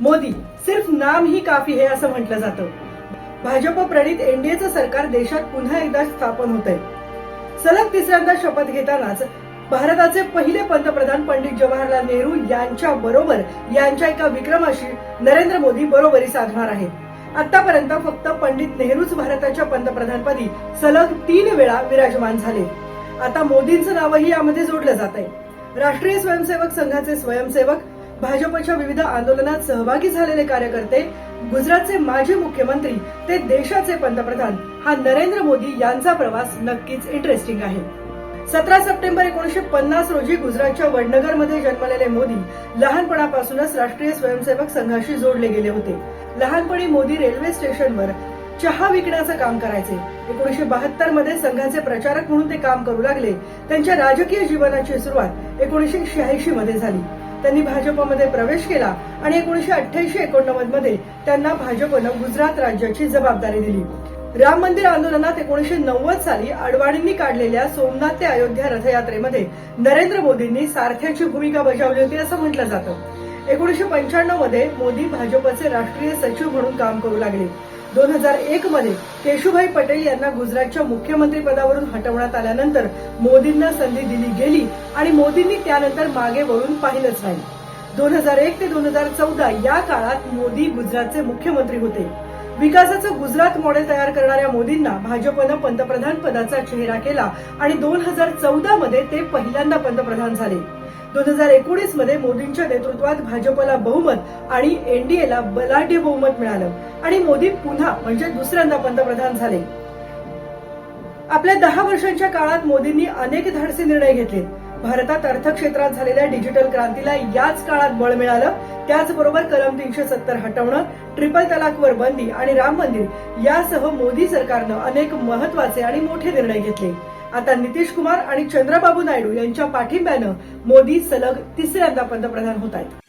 मोदी सिर्फ़ नाम ही काफ़ी है असं म्हटलं जातं. भाजप प्रणित एनडीएचं सरकार देशात पुन्हा एकदा स्थापन होत आहे सलग तिसऱ्यांदा शपथ घेतानाच भारताचे पहिले पंतप्रधान पंडित जवाहरलाल नेहरू यांच्या बरोबर यांच्या एका विक्रमाशी नरेंद्र मोदी बरोबरी साधणार आहेत. आतापर्यंत फक्त पंडित नेहरूच भारताच्या पंतप्रधानपदी सलग तीन वेळा विराजमान झाले. आता मोदींचं नावही यामध्ये जोडलं जात आहे राष्ट्रीय स्वयंसेवक संघाचे स्वयंसेवक भाजपच्या विविध आंदोलनात सहभागी झालेले कार्यकर्ते गुजरातचे माजी मुख्यमंत्री ते देशाचे पंतप्रधान हा नरेंद्र मोदी यांचा प्रवास नक्कीच इंटरेस्टिंग आहे. सतरा सप्टेंबर एकोणीशे पन्नास रोजी गुजरातच्या वडनगरमध्ये जन्मलेले मोदी लहानपणापासूनच राष्ट्रीय स्वयंसेवक संघाशी जोडले गेले होते. लहानपणी मोदी रेल्वे स्टेशनवर चहा विकण्याचं काम करायचे. एकोणीशे बहात्तरमध्ये संघाचे प्रचारक म्हणून ते काम करू लागले. त्यांच्या राजकीय जीवनाची सुरुवात एकोणीशे शहाऐंशी मध्ये झाली. त्यांनी भाजपमध्ये प्रवेश केला आणि एकोणीशे अठ्ठ्याऐंशी एकोणनव्वदमध्ये त्यांना भाजपनं गुजरात राज्याची जबाबदारी दिली. राम मंदिर आंदोलनात एकोणीशे नव्वद साली अडवाणींनी काढलेल्या सोमनाथ ते अयोध्या रथयात्रेमध्ये नरेंद्र मोदींनी सारथ्याची भूमिका बजावली होती असं म्हटलं जातं. एकोणीशे पंच्याण्णवमध्ये मोदी भाजपचे राष्ट्रीय सचिव म्हणून काम करू लागले. दोन हजार एक मध्ये केशुभाई पटेल यांना गुजरातच्या मुख्यमंत्री पदावरून हटवण्यात आल्यानंतर मोदींना संधी दिली गेली आणि मोदींनी त्यानंतर मागे वळून पाहिलंच नाही. दोन हजार एक ते दोन हजार चौदा या काळात मोदी गुजरातचे मुख्यमंत्री होते. विकासाचं गुजरात मॉडेल तयार करणाऱ्या मोदींना भाजपनं पंतप्रधान पदाचा चेहरा केला आणि दोन हजार चौदा मध्ये ते पहिल्यांदा पंतप्रधान झाले. दोन हजार एकोणीसमध्ये मोदींच्या नेतृत्वात भाजपला बहुमत आणि एनडीएला बलाढ्य बहुमत मिळालं. आणि मोदी पुन्हा म्हणजे दुसऱ्यांदा पंतप्रधान झाले. आपल्या दहा वर्षांच्या काळात मोदींनी अनेक धाडसी निर्णय घेतले. भारतात अर्थक्षेत्रात झालेल्या डिजिटल क्रांतीला याच काळात बळ मिळालं. त्याचबरोबर कलम तीनशे सत्तर हटवणं ट्रिपल तलाकवर बंदी आणि राम मंदिर यासह मोदी सरकारनं अनेक महत्त्वाचे आणि मोठे निर्णय घेतले. आता नितीश कुमार आणि चंद्रबाबू नायडू यांच्या पाठिंब्यानं मोदी सलग तिसऱ्यांदा पंतप्रधान होत आहेत.